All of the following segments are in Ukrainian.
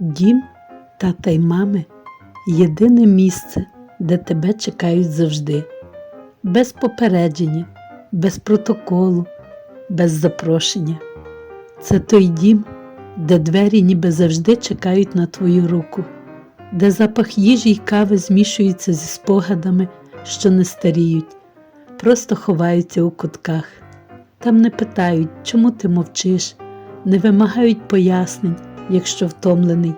Дім тата й мами єдине місце, де тебе чекають завжди, без попередження, без протоколу, без запрошення. Це той дім, де двері ніби завжди чекають на твою руку, де запах їжі й кави змішується зі спогадами, що не старіють, просто ховаються у кутках. Там не питають, чому ти мовчиш, не вимагають пояснень, якщо втомлений.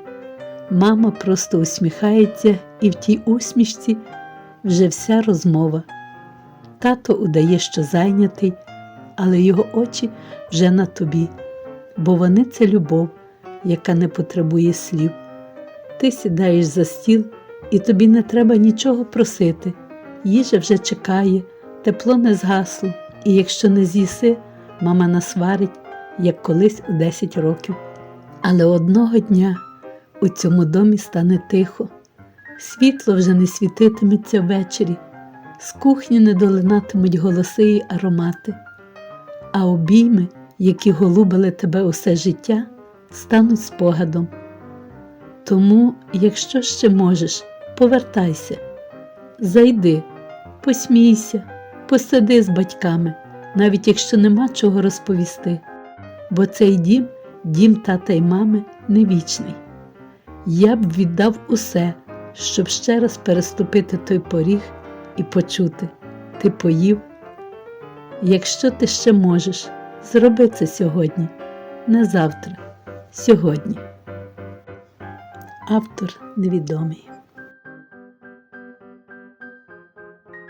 Мама просто усміхається, і в тій усмішці вже вся розмова. Тато удає, що зайнятий, але його очі вже на тобі, бо вони це любов, яка не потребує слів. Ти сідаєш за стіл, і тобі не треба нічого просити. Їжа вже чекає, тепло не згасло, і якщо не з'їси, мама насварить, як колись у 10 років. Але одного дня у цьому домі стане тихо, світло вже не світитиметься ввечері, з кухні не долинатимуть голоси й аромати, а обійми, які голубили тебе усе життя, стануть спогадом. Тому, якщо ще можеш, повертайся, зайди, посмійся, посиди з батьками, навіть якщо нема чого розповісти, бо цей дім, дім тата й мами, не вічний. Я б віддав усе, щоб ще раз переступити той поріг і почути, ти поїв. Якщо ти ще можеш, зроби це сьогодні, не завтра, сьогодні. Автор невідомий.